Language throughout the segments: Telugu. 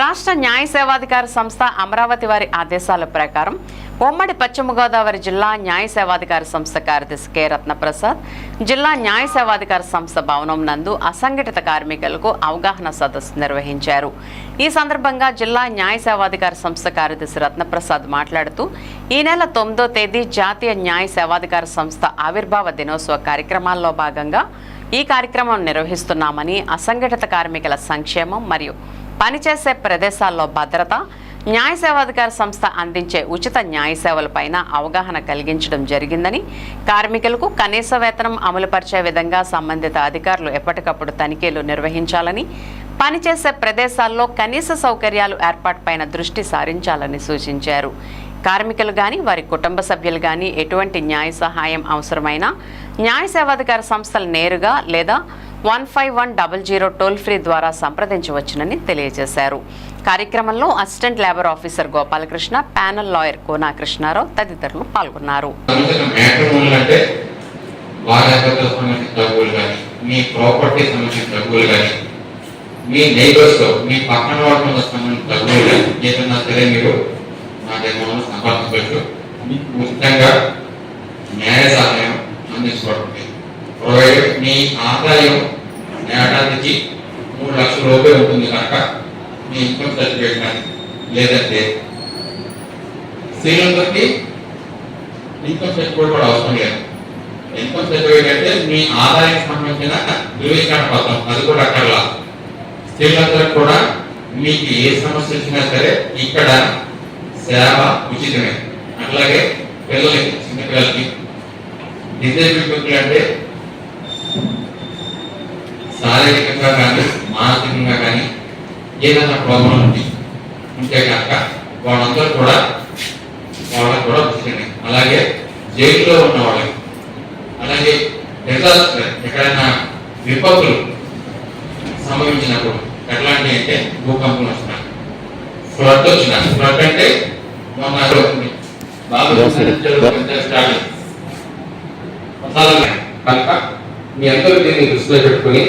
రాష్ట్ర న్యాయ సేవాధికార సంస్థ అమరావతి వారి ఆదేశాల ప్రకారం ఉమ్మడి పశ్చిమ గోదావరి జిల్లా న్యాయ సేవాధికార సంస్థ కార్యదర్శి కె. రత్నప్రసాద్ జిల్లా న్యాయ సేవాధికార సంస్థ భవనం నందు అసంఘటిత కార్మికులకు అవగాహన సదస్సు నిర్వహించారు. ఈ సందర్భంగా జిల్లా న్యాయ సేవాధికార సంస్థ కార్యదర్శి రత్నప్రసాద్ మాట్లాడుతూ ఈ నెల తొమ్మిదో తేదీ జాతీయ న్యాయ సేవాధికార సంస్థ ఆవిర్భావ దినోత్సవ కార్యక్రమాల్లో భాగంగా ఈ కార్యక్రమం నిర్వహిస్తున్నామని అసంఘటిత కార్మికుల సంక్షేమం మరియు పనిచేసే ప్రదేశాల్లో భద్రత న్యాయ సేవాధికార సంస్థ అందించే ఉచిత న్యాయ సేవలపైన అవగాహన కలిగించడం జరిగిందని కార్మికులకు కనీస వేతనం అమలుపరిచే విధంగా సంబంధిత అధికారులు ఎప్పటికప్పుడు తనిఖీలు నిర్వహించాలని పనిచేసే ప్రదేశాల్లో కనీస సౌకర్యాలు ఏర్పాటుపైన దృష్టి సారించాలని సూచించారు. కార్మికులు కానీ వారి కుటుంబ సభ్యులు కానీ ఎటువంటి న్యాయ సహాయం అవసరమైనా న్యాయ సేవాధికార సంస్థలు నేరుగా లేదా one five one double zero toll free ద్వారా సంప్రదించవచ్చునని తెలియజేశారు. కార్యక్రమంలో assistant labour officer Gopalakrishna panel lawyer Kona Krishna Rao తదితరులు పాల్గొన్నారు. మీ ప్రాపర్టీ సంబంధించిన డబ్బులు కానీ మీ మీ పక్కన వాళ్ళతో సంబంధించిన డబ్బులు కానీ ఏదన్నా సరే మీరు దగ్గర సంపాదించవచ్చు. మీకు ఉచితంగా న్యాయ సహాయం అందించబడుతుంది ప్రొవైడెడ్ మీ ఆదాయం ఏడాదికి మూడు లక్షల రూపాయలు ఉంటుంది కనుక మీ ఇన్కమ్ సర్టిఫికేట్ కానీ లేదంటే స్త్రీలందరికీ ఇన్కమ్ సర్టిఫికేట్ కూడా అవసరం లేదు. ఇన్కమ్ సర్టిఫికేట్ అంటే మీ ఆదాయానికి సంబంధించిన ధృవీకరణ పత్రం. అది కూడా అక్కర్లా. స్త్రీలందరికీ కూడా మీకు ఏ సమస్య వచ్చినా సరే ఇక్కడ సేవ ఉచితమే. అట్లాగే పిల్లలకి చిన్నపిల్లలకి. పీపుల్ అంటే శారీరకంగా కానీ మానసికంగా కానీ ఏదైనా ప్రాబ్లం ఉంది ఉంటే కనుక వాళ్ళందరూ కూడా వాళ్ళకి కూడా ఉచితమే అలాగే జైల్లో ఉన్న వాళ్ళకి అలాగే డిజాస్టర్ ఎక్కడైనా విపత్తులు సంభవించినప్పుడు ఎట్లాంటి అంటే భూకంపం వచ్చిన ఫ్లడ్ వచ్చిన ఫ్లడ్ అంటే మొన్న వచ్చింది. కనుక మీ అందరూ దీన్ని దృష్టిలో పెట్టుకుని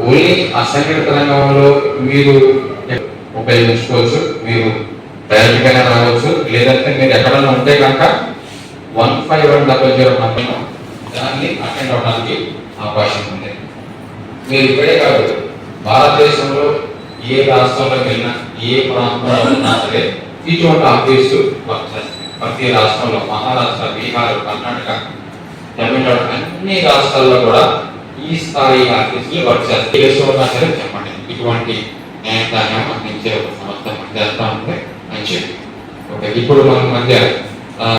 ఓన్లీ అసంఘటిత రంగంలో మీరు ఉపయోగించుకోవచ్చు మీరు డైరెక్ట్గానే రావచ్చు లేదంటే మీరు ఎక్కడైనా ఉంటే కనుక one five one double zero number దాన్ని అటెండ్ అవ్వడానికి అవకాశం ఉంది. మీరు ఇక్కడే కాదు భారతదేశంలో ఏ రాష్ట్రంలో వెళ్ళినా ఏ ప్రాంతంలో ఉన్నా సరే ఇటువంటి ఆఫీసు ప్రతి రాష్ట్రంలో మహారాష్ట్ర బీహార్ కర్ణాటక తమిళనాడు అన్ని రాష్ట్రాల్లో కూడా ఈ స్థాయి ఆఫీసులు వర్క్ చేస్తారు ఏ దేశంలో సరే చెప్పండి. ఇటువంటి న్యాయదాన్యం అందించే ఒక సంస్థ మనకు చేస్తా ఉంటే అని చెప్పి ఓకే ఇప్పుడు మన మధ్య